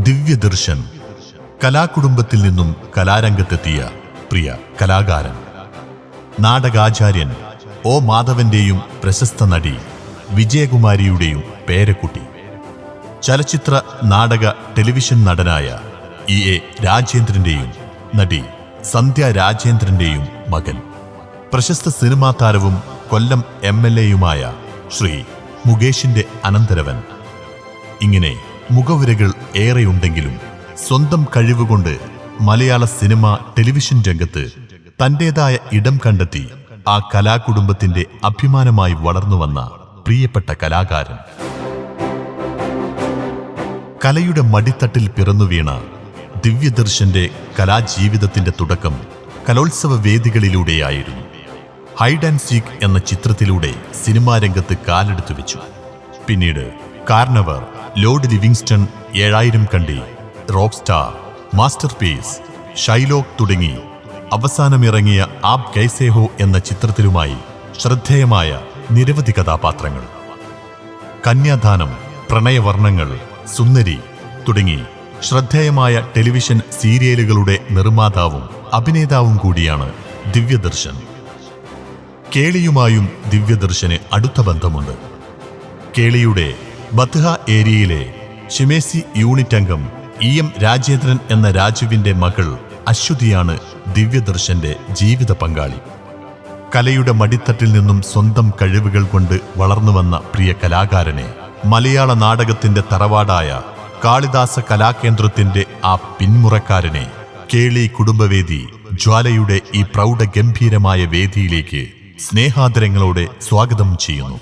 ദിവ്യദർശൻ കലാകുടുംബത്തിൽ നിന്നും കലാരംഗത്തെത്തിയ പ്രിയ കലാകാരൻ നാടകാചാര്യൻ ഒ മാധവന്റെയും പ്രശസ്ത നടി വിജയകുമാരിയുടെയും പേരക്കുട്ടി ചലച്ചിത്ര നാടക ടെലിവിഷൻ നടനായ ഇ എ രാജേന്ദ്രന്റെയും നടി സന്ധ്യ രാജേന്ദ്രന്റെയും മകൻ പ്രശസ്ത സിനിമാ താരവും കൊല്ലം എം എൽ എയുമായ ശ്രീ മുകേഷിന്റെ അനന്തരവൻ. ഇങ്ങനെ മുഖവുരകൾ ഏറെയുണ്ടെങ്കിലും സ്വന്തം കഴിവുകൊണ്ട് മലയാള സിനിമ ടെലിവിഷൻ രംഗത്ത് തന്റേതായ ഇടം കണ്ടെത്തി ആ കലാകുടുംബത്തിന്റെ അഭിമാനമായി വളർന്നുവന്ന പ്രിയപ്പെട്ട കലാകാരൻ. കലയുടെ മടിത്തട്ടിൽ പിറന്നു വീണ ദിവ്യദർശന്റെ കലാജീവിതത്തിന്റെ തുടക്കം കലോത്സവ വേദികളിലൂടെയായിരുന്നു. ഹൈഡ് ആൻഡ് സീക്ക് എന്ന ചിത്രത്തിലൂടെ സിനിമാ രംഗത്ത് കാലെടുത്തു വെച്ചു. പിന്നീട് കാർണവർ ലോർഡ് ലിവിങ്സ്റ്റൺ ഏഴായിരം Kandi rock star masterpiece Shylock തുടങ്ങി. അവസാനമിറങ്ങിയ ആബ് കൈസേഹോ എന്ന ചിത്രത്തിലുമായി ശ്രദ്ധേയമായ നിരവധി കഥാപാത്രങ്ങൾ. കന്യാദാനം പ്രണയവർണങ്ങൾ സുന്ദരി തുടങ്ങി. ശ്രദ്ധേയമായ ടെലിവിഷൻ സീരിയലുകളുടെ നിർമ്മാതാവും അഭിനേതാവും കൂടിയാണ് ദിവ്യദർശൻ. കേളിയുമായും ദിവ്യദർശന് അടുത്ത ബന്ധമുണ്ട്. കേളിയുടെ ബത്ഹ ഏരിയയിലെ ഷിമേസി യൂണിറ്റ് അംഗം ഇ എം രാജേന്ദ്രൻ എന്ന രാജുവിന്റെ മകൾ അശ്വതിയാണ് ദിവ്യദർശന്റെ ജീവിത പങ്കാളി. കലയുടെ മടിത്തട്ടിൽ നിന്നും സ്വന്തം കഴിവുകൾ കൊണ്ട് വളർന്നു വന്ന പ്രിയ കലാകാരനെ മലയാള നാടകത്തിന്റെ തറവാടായ കാളിദാസ കലാകേന്ദ്രത്തിന്റെ ആ പിന്മുറക്കാരനെ കേളി കുടുംബവേദി ജ്വാലയുടെ ഈ പ്രൗഢഗംഭീരമായ വേദിയിലേക്ക് സ്നേഹാദരങ്ങളോടെ സ്വാഗതം ചെയ്യുന്നു.